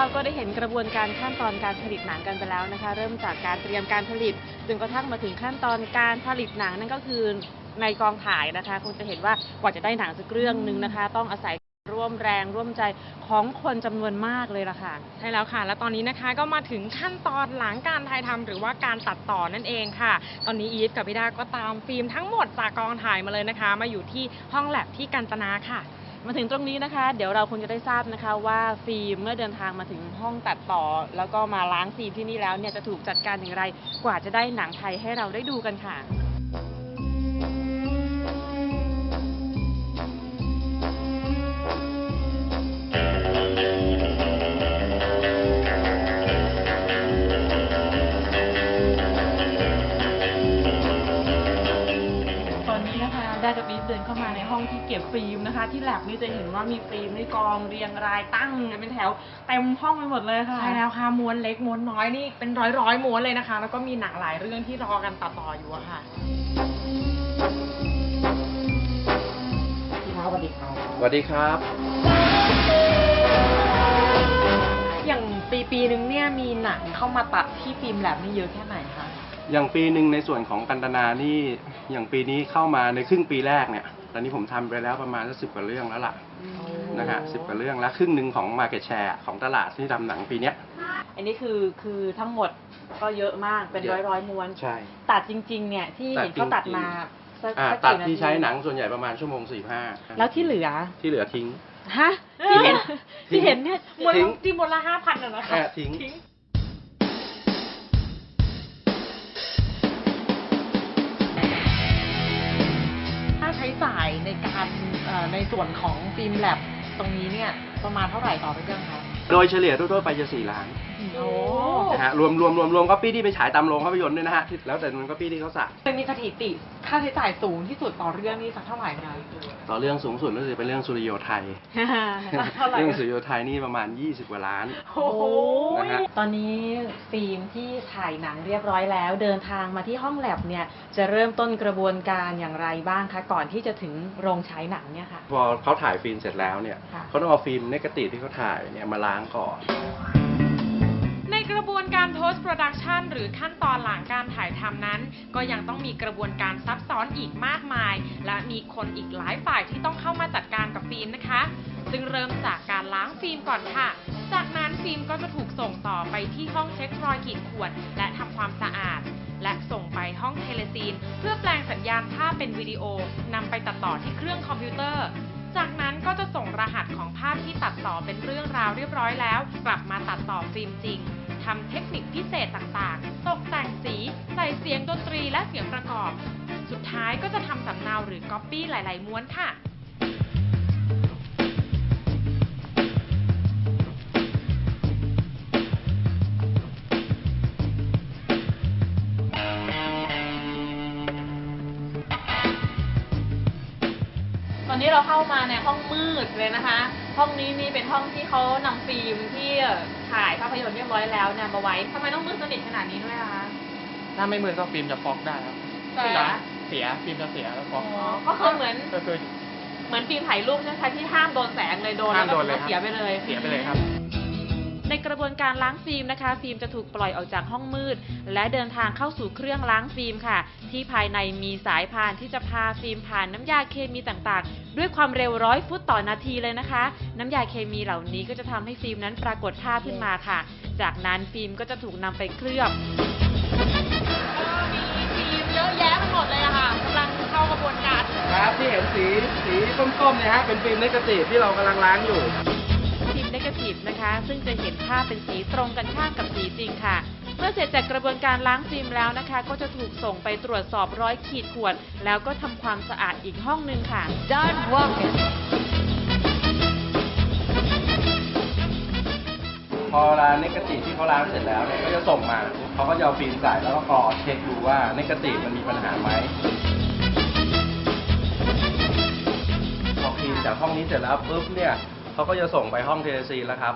เราก็ได้เห็นกระบวนการขั้นตอนการผลิตหนังกันไปแล้วนะคะ เริ่มจากการเตรียมการผลิตจนกระทั่งมาถึงขั้นตอนการผลิตหนังนั่นก็คือในกองถ่ายนะคะคงจะเห็นว่ากว่าจะได้หนังสักเรื่องหนึ่งนะคะ ต้องอาศัยร่วมแรงร่วมใจของคนจำนวนมากเลยล่ะค่ะ ใช่แล้วค่ะ และตอนนี้นะคะก็มาถึงขั้นตอนหลังการถ่ายทำหรือว่าการตัดต่อนั่นเองค่ะ ตอนนี้อีฟกับพี่ดาก็ตามฟิล์มทั้งหมดจากกองถ่ายมาเลยนะคะ มาอยู่ที่ห้องแลบที่กัญจนาค่ะ มาถึงตรงนี้นะคะ เดี๋ยวเราคงจะได้ทราบนะคะว่าฟิล์มเมื่อเดินทางมาถึงห้องตัดต่อ แล้วก็มาล้างฟิล์มที่นี่แล้วเนี่ยจะถูกจัดการอย่างไร กว่าจะได้หนังไทยให้เราได้ดูกันค่ะ นะคะได้กับบีฟเดินเข้ามาในห้องที่เก็บฟิล์มนะคะ ที่แลบนี่จะเห็นว่ามีฟิล์มในกองเรียงรายตั้งกันเป็นแถวเต็มห้องไปหมดเลยค่ะ ใช่แล้วค่ะม้วนเล็กม้วนน้อยนี่เป็นร้อยร้อยๆม้วนเลยนะคะ แล้วก็มีหนังหลายเรื่องที่รอกันต่อๆอยู่อะค่ะพี่ครับสวัสดีครับสวัสดีครับ อย่างปีปีนึงเนี่ยมีหนังเข้ามาตัดที่ฟิล์มแลบนี่เยอะแค่ไหนคะอย่างปีหนึ่งในส่วนของกันตนานี่ อย่างปีนี้เข้ามาในครึ่งปีแรกเนี่ย ตอนนี้ผมทำไปแล้วประมาณสิบกว่าเรื่องแล้วล่ะนะฮะสิบกว่าเรื่องแล้วครึ่งหนึ่งของ Market Share ของตลาดที่ทำหนังปีเนี้ย อันนี้คือคือทั้งหมดก็เยอะมากเป็นเยร้อยอะ ร้อยม้วน ใช่ ตัดจริง ๆ เนี่ยที่ตัดเห็นเขาตัดจริงๆ มาสักอ่าสักตัดกี่นาที่ทีใช้หนังส่วนใหญ่ประมาณชั่วโมงสี่ห้าแล้วที่เหลือที่เหลือทิ้ง ฮะที่เห็นทิ้งที่เห็นเนี่ยม้วนทิ้ง ที่ม้วนละห้าพันอะนะคะแอบทิ้งายในในส่วนของฟิล์มแลบตรงนี้เนี่ยประมาณเท่าไหร่ต่อเรื่องคะโดยเฉลี่ยทั่วๆไปจะสี่ล้าน โอ้นะฮะรวมรวมรวมรวมก๊อปปี้ที่ไปฉายตามโรงภาพยนตร์ด้วยนะฮะที่แล้วแต่มันก๊อปปี้ที่เขาสั่งเคยมีสถิติค่าใช้จ่ายสูงที่สุดต่อเรื่องนี่สักเท่าไหร่คะต่อเรื่องสูงสุดรู้สึกเป็นเรื่องสุริโยไทย เท่าไหร่ เรื่องสุริโยไทยนี่ประมาณ 20กว่าล้าน โอ้โหนะฮะ ตอนนี้ฟิล์มที่ถ่ายหนังเรียบร้อยแล้ว เดินทางมาที่ห้องแลบเนี่ยจะเริ่มต้นกระบวนการอย่างไรบ้างคะก่อนที่จะถึงโรงฉายหนังเนี่ยค่ะ พอเขาถ่ายฟิล์มเสร็จแล้วเนี่ยค่ะ เขาต้องเอาฟิล์มเนกาตีฟที่เขาถ่ายเนี่ยมาล้างก่อนใน post production หรือขั้นตอนหลังการถ่ายทำนั้น ก็ยังต้องมีกระบวนการซับซ้อนอีกมากมาย และมีคนอีกหลายฝ่ายที่ต้องเข้ามาจัดการกับฟิล์มนะคะ ซึ่งเริ่มจากการล้างฟิล์มก่อนค่ะ จากนั้นฟิล์มก็จะถูกส่งต่อไปที่ห้องเช็ครอยขีดข่วน และทำความสะอาด และส่งไปห้องเทเลซีน เพื่อแปลงสัญญาณภาพเป็นวิดีโอนำไปตัดต่อที่เครื่องคอมพิวเตอร์จากนั้นก็จะส่งรหัสของภาพที่ตัดต่อเป็นเรื่องราวเรียบร้อยแล้ว กลับมาตัดต่อฟิล์มจริง ทำเทคนิคพิเศษต่างๆ ตกแต่งสีใส่เสียงดนตรีและเสียงประกอบ สุดท้ายก็จะทำสำเนาหรือก๊อปปี้หลาย ๆ ม้วนค่ะตอนนี้เราเข้ามาในห้องมืดเลยนะคะ ห้องนี้นี่เป็นห้องที่เขานำฟิล์มที่ ถ่ายภาพยนตร์เรียบร้อยแล้วเนี่ยมาไว้ทำไมต้องมืดสนิทขนาดนี้ด้วยอะคะ ถ้าไม่มือก็ฟิล์มจะฟอกได้ครับแต่เสียฟิล์มจะเสียแล้วฟอกอ๋อก็คือเหมือนก็คือ เหมือนฟิล์มถ่ายรูปใช่ไหมคะที่ห้ามโดนแสงเลยโดนแล้วห้ามโดก็นเลยครับ เสียไปเลย เสียไปเลยครับ ในกระบวนการล้างฟิล์มนะคะ ฟิล์มจะถูกปล่อยออกจากห้องมืด และเดินทางเข้าสู่เครื่องล้างฟิล์มค่ะ ที่ภายในมีสายพานที่จะพาฟิล์มผ่านน้ำยาเคมีต่างๆ ด้วยความเร็วร้อยฟุตต่อนาทีเลยนะคะ น้ำยาเคมีเหล่านี้ก็จะทำให้ฟิล์มนั้นปรากฏภาพขึ้นมาค่ะ จากนั้นฟิล์มก็จะถูกนำไปเคลือบมีฟิล์มเยอะแยะไปหมดเลยอะค่ะกำลังเข้ากระบวนการ ครับที่เห็นสีสีส้มๆเนี่ยฮะเป็นฟิล์มเนกาตีฟที่เรากำลังล้างอยู่ฟิล์มเน กาทีฟนะคะ ซึ่งจะเห็นภาพเป็นสีตรงกันข้ามกับสีจริงค่ะ เมื่อเสร็จจากกระบวนการล้างฟิล์มแล้วนะคะ ก็จะถูกส่งไปตรวจสอบร้อยขีดข่วน แล้วก็ทำความสะอาดอีกห้องหนึ่งค่ะ Done walking. พอเวลาเนกาตีฟที่เขาล้างเสร็จแล้วเนี่ยก็จะส่งมา เขาก็จะเอาฟิล์มใส่แล้วก็กรอเช็คดูว่าเนกาตีฟมันมีปัญหาไหมพอฟิล์มจากห้องนี้เสร็จแล้วปุ๊บเนี่ย เขาก็จะส่งไปห้องเทเลซีนแล้วครับ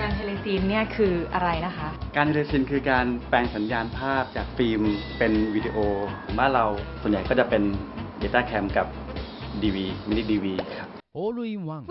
การเทเลซีนเนี่ยคืออะไรนะคะ การเทเลซินคือการแปลงสัญญาณภาพจากฟิล์มเป็นวิดีโอของบ้านเราส่วนใหญ่ก็จะเป็น Data Cam กับ DV มินิ DV ครับ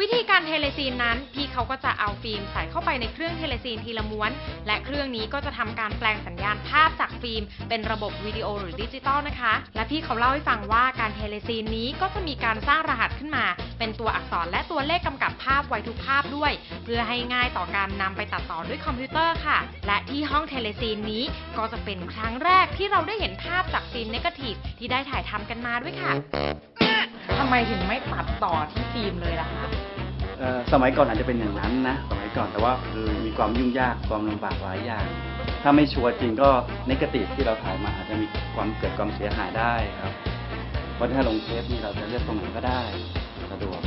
วิธีการเทเลซีนนั้น พี่เขาก็จะเอาฟิล์มใส่เข้าไปในเครื่องเทเลซีนทีละม้วน และเครื่องนี้ก็จะทำการแปลงสัญญาณภาพจากฟิล์ม เป็นระบบวิดีโอหรือดิจิตอลนะคะ และพี่เขาเล่าให้ฟังว่าการเทเลซีนนี้ก็จะมีการสร้างรหัสขึ้นมา เป็นตัวอักษรและตัวเลขกำกับภาพไว้ทุกภาพด้วย เพื่อให้ง่ายต่อการนำไปตัดต่อด้วยคอมพิวเตอร์ค่ะ และที่ห้องเทเลซีนนี้ก็จะเป็นครั้งแรกที่เราได้เห็นภาพจากฟิล์มเนกาทีฟที่ได้ถ่ายทำกันมาด้วยค่ะ ทำไมถึงไม่ตัดต่อที่ฟิล์มเลยล่ะคะ เอ่อสมัยก่อนอาจจะเป็นอย่างนั้นนะสมัยก่อนแต่ว่าคือมีความยุ่งยากความลำบากหลายอย่าง ถ้าไม่ชัวร์จริงก็นกาทีฟที่เราถ่ายมาอาจจะมีความเกิดความเสียหายได้ครับเพราะถ้าลงเทปนี่เราจะเลือกตรงไหนก็ได้สะดวก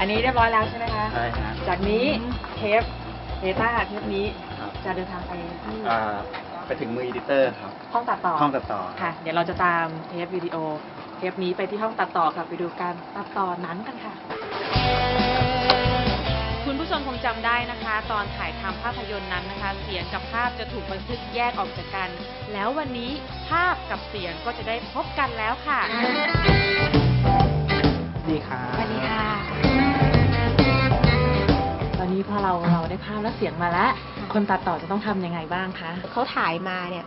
อันนี้เรียบร้อยแล้วใช่ไหมคะ ใช่ฮะ จากนี้เทปเดต้าเทปนี้ครับ จะเดินทางไปที่อ่า ไปถึงมืออีดิเตอร์ครับห้องตัดต่อห้องตัดต่อค่ะ เดี๋ยวเราจะตามเทปวิดีโอ เทปนี้ไปที่ห้องตัดต่อค่ะไปดูการตัดต่อหนังกันค่ะ คุณผู้ชมคงจำได้นะคะ ตอนถ่ายทำภาพยนตร์นั้นนะคะ เสียงกับภาพจะถูกบันทึกแยกออกจากกัน แล้ววันนี้ภาพกับเสียงก็จะได้พบกันแล้วค่ะ ดีครับสวัสดีค่ะ ตอนนี้พอเราเราได้ภาพและเสียงมาแล้ว คนตัดต่อจะต้องทำยังไงบ้างคะเขาถ่ายมาเนี่ย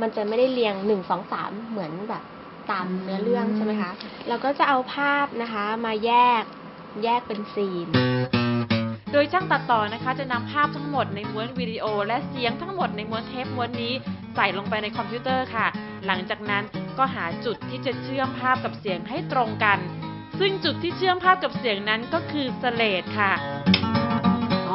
มันจะไม่ได้เรียงหนึ่งสองสามเหมือนแบบตามเนื้อเรื่องใช่ไหมคะ เราก็จะเอาภาพนะคะ มาแยกแยกเป็นซีน โดยช่างตัดต่อนะคะ จะนำภาพทั้งหมดในม้วนวิดีโอ และเสียงทั้งหมดในม้วนเทปม้วนนี้ใส่ลงไปในคอมพิวเตอร์ค่ะ หลังจากนั้นก็หาจุดที่จะเชื่อมภาพกับเสียงให้ตรงกัน ซึ่งจุดที่เชื่อมภาพกับเสียงนั้นก็คือสเลดค่ะอ๋อ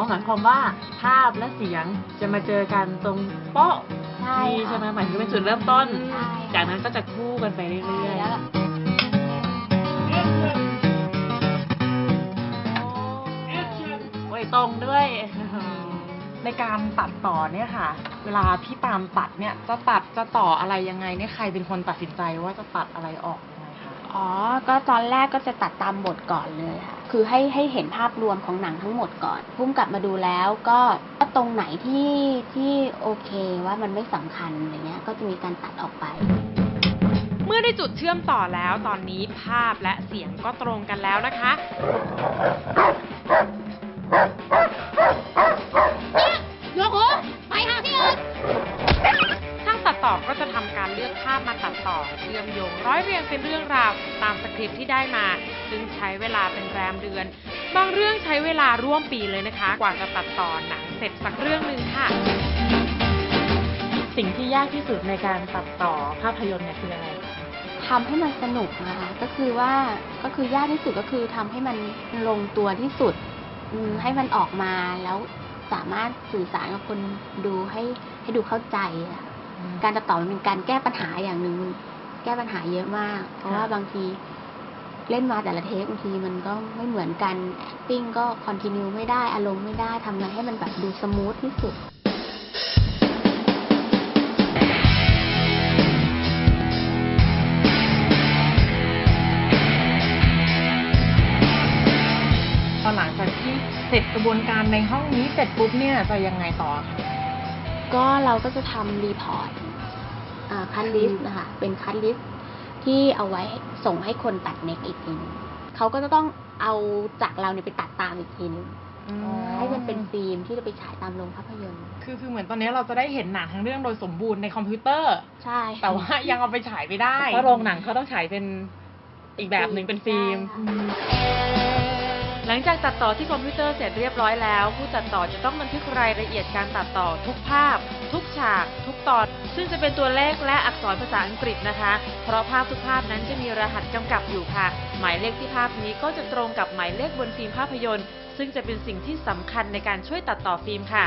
หมายความว่าภาพและเสียงจะมาเจอกันตรงโป๊ะใช่นี่ค่ะใช่ไหมหมายถึงเป็นจุดเริ่มต้น ใช่จากนั้นก็จะคู่กันไปเรื่อยแล้วๆโอ้ยตรงด้วย ในการตัดต่อเนี่ยค่ะ เวลาพี่ตามตัดเนี่ยจะตัดจะต่ออะไรยังไงเนี่ยใครเป็นคนตัดสินใจว่าจะตัดอะไรออกยังไงคะ อ๋อ ก็ตอนแรกก็จะตัดตามบทก่อนเลยค่ะ คือให้ให้เห็นภาพรวมของหนังทั้งหมดก่อนพุ่มกลับมาดูแล้วก็ก็ตรงไหนที่ที่โอเคว่ามันไม่สำคัญอะไรเงี้ย ก็จะมีการตัดออกไป เมื่อได้จุดเชื่อมต่อแล้วตอนนี้ภาพและเสียงก็ตรงกันแล้วนะคะยกหูไปหาที่อื่น ช่างตัดต่อก็จะทำการเลือกภาพมาตัดต่อเชื่อมโยงร้อยเรียงเป็นเรื่องราวตามสคริปต์ที่ได้มา ซึ่งใช้เวลาเป็นแรมเดือน บางเรื่องใช้เวลาร่วมปีเลยนะคะ กว่าจะตัดต่อหนังเสร็จสักเรื่องหนึ่งค่ะ สิ่งที่ยากที่สุดในการตัดต่อภาพยนตร์เนี่ยคืออะไรคะทำให้มันสนุกนะคะก็คือว่าก็คือยากที่สุดก็คือทำให้มันลงตัวที่สุดอืมให้มันออกมาแล้วสามารถสื่อสารกับคนดูให้ให้ดูเข้าใจอะ การตัดต่อมันเป็นการแก้ปัญหาอย่างหนึ่งแก้ปัญหาเยอะมาก เพราะว่าบางทีเล่นมาแต่ละเทคบางทีมันก็ไม่เหมือนกัน acting ก็คอนติเนียไม่ได้อารมณ์ไม่ได้ทำไงให้มันแบบดูสมูทที่สุดพอหลังจากที่เสร็จกระบวนการในห้องนี้เสร็จปุ๊บเนี่ยจะยังไงต่อคะ ก็เราก็จะทำรีพอร์ตคัดลิสต์นะคะ เป็นคัดลิสต์ที่เอาไว้ส่งให้คนตัดเน็กอีกทีหนึงเขาก็จะต้องเอาจากเราเนี่ยไปตัดตามอีกทีหนึงให้มันเป็นฟิล์มที่จะไปฉายตามโรงภาพยนตร์ คือคือเหมือนตอนนี้เราจะได้เห็นหนังทั้งเรื่องโดยสมบูรณ์ในคอมพิวเตอร์ ใช่ แต่ว่ายังเอาไปฉายไม่ได้ เพราะโรงหนังเขาต้องฉายเป็นอีกแบบหนึ่งเป็นฟิล์มใช่ค่ะ หลังจากตัดต่อที่คอมพิวเตอร์เสร็จเรียบร้อยแล้ว ผู้ตัดต่อจะต้องบันทึกรายละเอียดการตัดต่อทุกภาพ ทุกฉาก ทุกตอน ซึ่งจะเป็นตัวเลขและอักษรภาษาอังกฤษนะคะ เพราะภาพทุกภาพนั้นจะมีรหัสกำกับอยู่ค่ะ หมายเลขที่ภาพนี้ก็จะตรงกับหมายเลขบนฟิล์มภาพยนตร์ ซึ่งจะเป็นสิ่งที่สำคัญในการช่วยตัดต่อฟิล์มค่ะ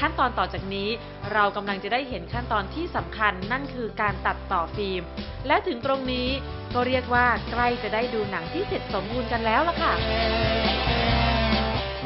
ขั้นตอนต่อจากนี้เรากำลังจะได้เห็นขั้นตอนที่สำคัญนั่นคือการตัดต่อฟิล์ม และถึงตรงนี้ก็เรียกว่าใกล้จะได้ดูหนังที่เสร็จสมบูรณ์กันแล้วล่ะค่ะ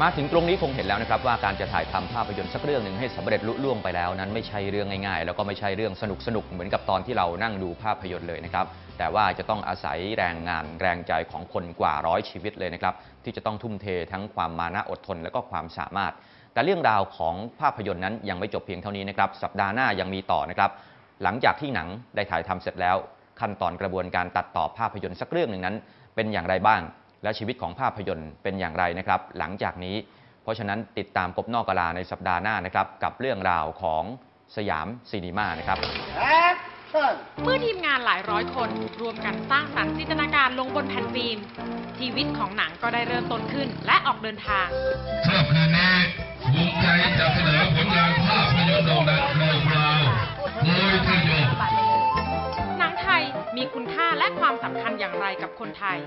มาถึงตรงนี้คงเห็นแล้วนะครับว่าการจะถ่ายทำภาพยนตร์สักเรื่องหนึ่งให้สำเร็จลุล่วงไปแล้วนั้นไม่ใช่เรื่องง่ายๆ แล้วก็ไม่ใช่เรื่องสนุกสนุกๆเหมือนกับตอนที่เรานั่งดูภาพยนตร์เลยนะครับแต่ว่าจะต้องอาศัยแรงงานแรงใจของคนกว่าร้อยชีวิตเลยนะครับที่จะต้องทุ่มเททั้งความมานะอดทน และก็ความสามารถ แต่เรื่องราวของภาพยนตร์นั้นยังไม่จบเพียงเท่านี้นะครับ สัปดาห์หน้ายังมีต่อนะครับ หลังจากที่หนังได้ถ่ายทำเสร็จแล้ว ขั้นตอนกระบวนการตัดต่อภาพยนตร์สักเรื่องหนึ่งนั้น เป็นอย่างไรบ้าง และชีวิตของภาพยนตร์เป็นอย่างไรนะครับ หลังจากนี้ เพราะฉะนั้นติดตามกบนอกกลาในสัปดาห์หน้านะครับกับเรื่องราวของสยามซีนีมานะครับ เมื่อทีมงานหลายร้อยคนรวมกันสร้างสรรค์จินตนาการลงบนแผ่นฟิล์มชีวิตของหนังก็ได้เริ่มต้นขึ้นและออกเดินทางสำหรับคืนนี้ ภูมิใจจะเสนอผลงานภาพยนตร์โด่งดังเรื่องราวโดยทยมหนังไทยมีคุณค่าและความสำคัญอย่างไรกับคนไทย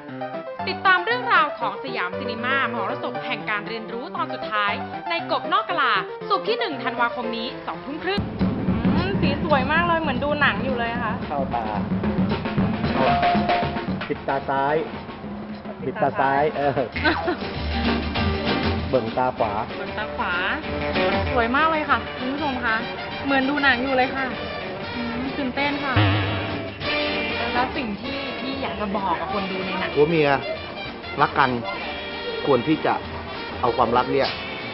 ติดตามเรื่องราวของสยามซินีมามรสพแห่งการเรียนรู้ตอนสุดท้าย ในกบนอกกะลาสุกร์ที่ 1 ธันวาคมนี้2ทุ่มครึ่งอืมสีสวยมากเลยเหมือนดูหนังอยู่เลยค่ะ เข้าตาปิดตาซ้ายปิดตาซ้าย เออ เบิ่งตาขวาบนตาขวา สวยมากเลยค่ะคุณผู้ชมคะเหมือนดูหนังอยู่เลยค่ะอืมตื่นเต้นค่ะ แล้วสิ่งที่พี่อยากจะบอกกับคนดูในหนังผัวเมียรักกันควรที่จะเอาความรักเนี่ย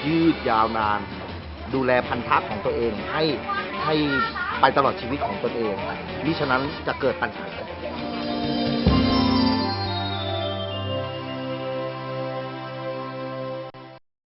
ยืดยาวนาน ดูแลพันธะของตัวเองให้ให้ไปตลอดชีวิตของตนเองมิฉะนั้นจะเกิดปัญหา